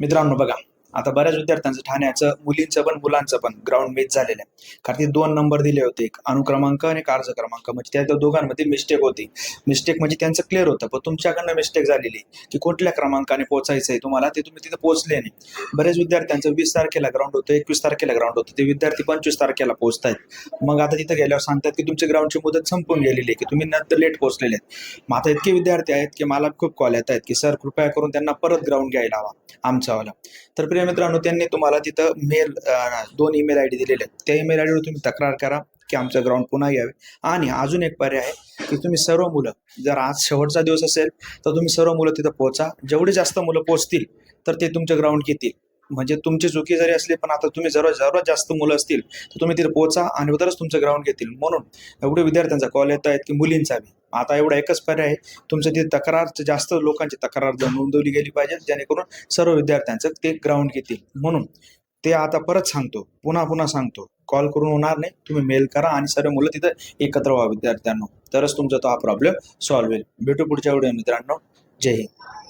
मित्रांनो बघा. आता बऱ्याच विद्यार्थ्यांचं ठाण्याचं मुलींचं पण मुलांचं पण ग्राउंड मिस झालेलं आहे. कारण ते दोन नंबर दिले होते एक अनुक्रमांक आणि एक अर्ज क्रमांक. म्हणजे त्या दोघांमध्ये मिस्टेक होती. मिस्टेक म्हणजे त्यांचं क्लिअर होतं पण तुमच्याकडनं मिस्टेक झालेली की कुठल्या क्रमांकाने पोहोचायचं आहे तुम्हाला ते तुम्ही तिथे पोहोचले नाही. बरेच विद्यार्थ्यांचं वीस तारखेला ग्राउंड होतं एकवीस तारखेला ग्राउंड होतं ते विद्यार्थी पंचवीस तारखेला पोहोचतायत. मग आता तिथे गेल्यावर सांगतात की तुमच्या ग्राउंडची मुदत संपून गेलेली आहे की तुम्ही नंतर लेट पोहोचलेले आहेत. मग आता इतके विद्यार्थी आहेत की मला खूप कॉल येत आहेत की सर कृपया करून त्यांना परत ग्राउंड घ्यायला हवा आमचावाला तर प्रिय मित्रांनो त्यांनी तुम्हाला तिथं मेल दोन ईमेल आय डी दिलेले आहेत. त्या ईमेल आय डीवर तुम्ही तक्रार करा की आमचं ग्राउंड पुन्हा घ्यावे आणि अजून एक पर्याय आहे की तुम्ही सर्व मुलं जर आज शेवटचा दिवस असेल तर तुम्ही सर्व मुलं तिथं पोहोचा जेवढे जास्त मुलं पोहोचतील तर ते तुमचं ग्राउंड घेतील. म्हणजे तुमची चुकी जरी असली पण आता तुम्ही जर सर्वात जास्त मुलं असतील तर तुम्ही तिथे पोहोचा आणि उदरच तुमचं ग्राउंड घेतील. म्हणून एवढे विद्यार्थ्यांचा कॉल येत आहेत की मुलींचा बी. आता एवढा एकच पर्याय आहे. तुमचं तिथे तक्रार जास्त लोकांची तक्रार नोंदवली गेली पाहिजे जेणेकरून सर्व विद्यार्थ्यांचं ते ग्राउंड घेतील. म्हणून ते आता परत सांगतो पुन्हा पुन्हा सांगतो. कॉल करून होणार नाही तुम्ही मेल करा आणि सर्व मुलं तिथं एकत्र व्हा विद्यार्थ्यांना. तरच तुमचा तो हा प्रॉब्लेम सॉल्व्ह होईल. भेटू पुढच्या व्हिडिओ मित्रांनो. जय हिंद.